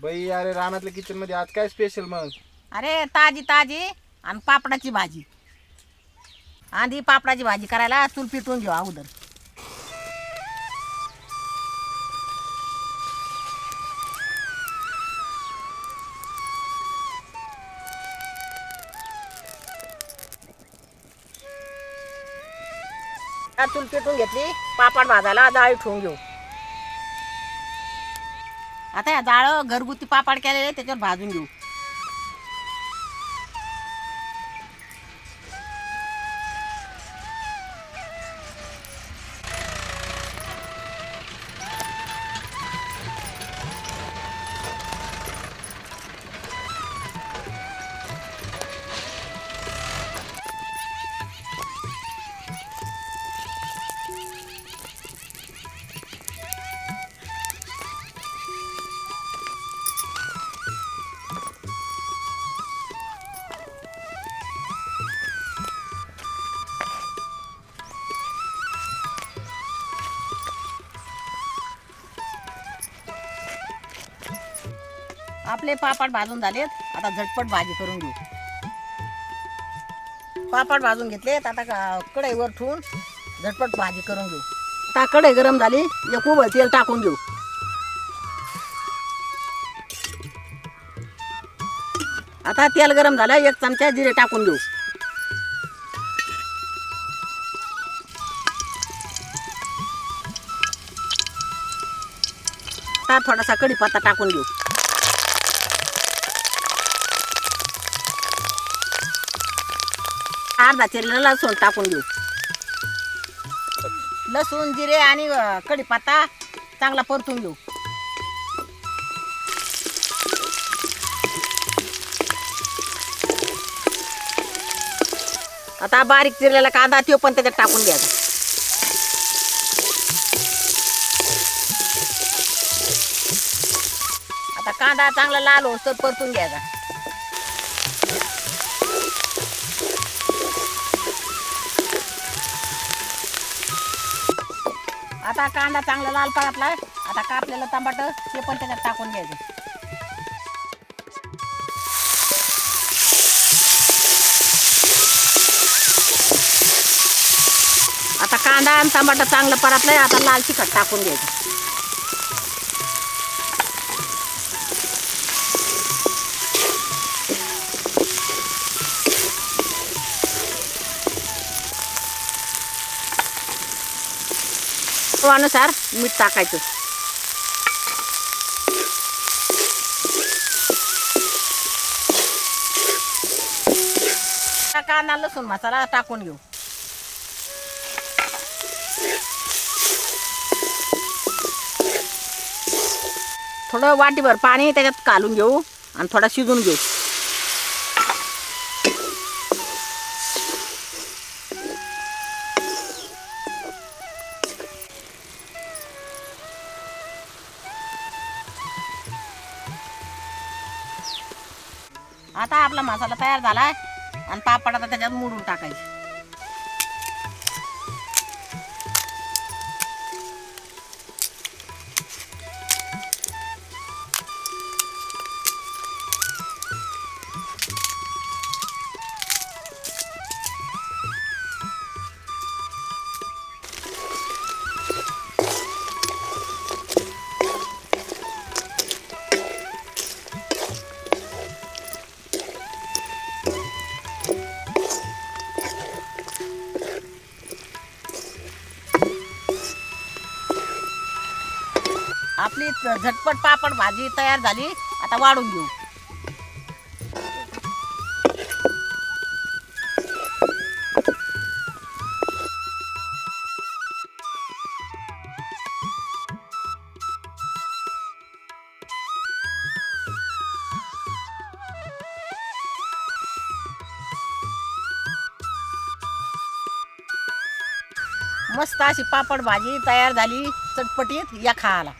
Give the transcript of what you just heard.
बाई अरे रानातल्या किचनमध्ये आज काय स्पेशल मग? अरे ताजी ताजी. आणि पापडाची भाजी. आधी पापडाची भाजी करायला चूल पिटून घेऊ अगोदर. आता चूल पेटून घेतली पापड भाजायला जाळी ठेवून घेऊ. आता या डाळ घरगुती पापड केलेले त्याच्यावर भाजून घेऊ. आपले पापड भाजून झालेत. आता झटपट भाजी करून घेऊ. पापड भाजून घेतलेत. आता कढईवर ठेवून झटपट भाजी करून घेऊ. आता कढई गरम झाली. एक उभं तेल टाकून घेऊ आता तेल गरम झालं. एक चमचा जिरे टाकून घेऊ आता थोडासा कढीपत्ता टाकून घेऊ अर्धा चिरलेला लसूण टाकून घेऊ लसूण जिरे आणि कढीपत्ता चांगला परतून घेऊ. आता बारीक चिरलेला कांदा तो पण त्याच्यात टाकून घ्यायचा. आता कांदा चांगला लाल होतो परतून घ्यायचा. आता कांदा चांगला लाल पळतलाय आता कापलेलं टमाट ते पण त्याच्यात टाकून घ्यायचं. आता कांदा आणि टमाटर चांगलं परतलंय आता लाल तिखट टाकून घ्यायचं. अनुसार मीठ टाकायचं. आता कांदा लसूण मसाला टाकून घेऊ. थोडं वाटीभर पाणी त्याच्यात कालून घेऊ आणि थोडा शिजून घेऊ. आता आपला मसाला तयार झाला आहे आणि पापड आता त्याच्यात मोडून टाकायचं. आपली झटपट पापड भाजी तयार झाली. आता वाढून घेऊ. मस्त अशी पापड भाजी तयार झाली. चटपटीत या खायला.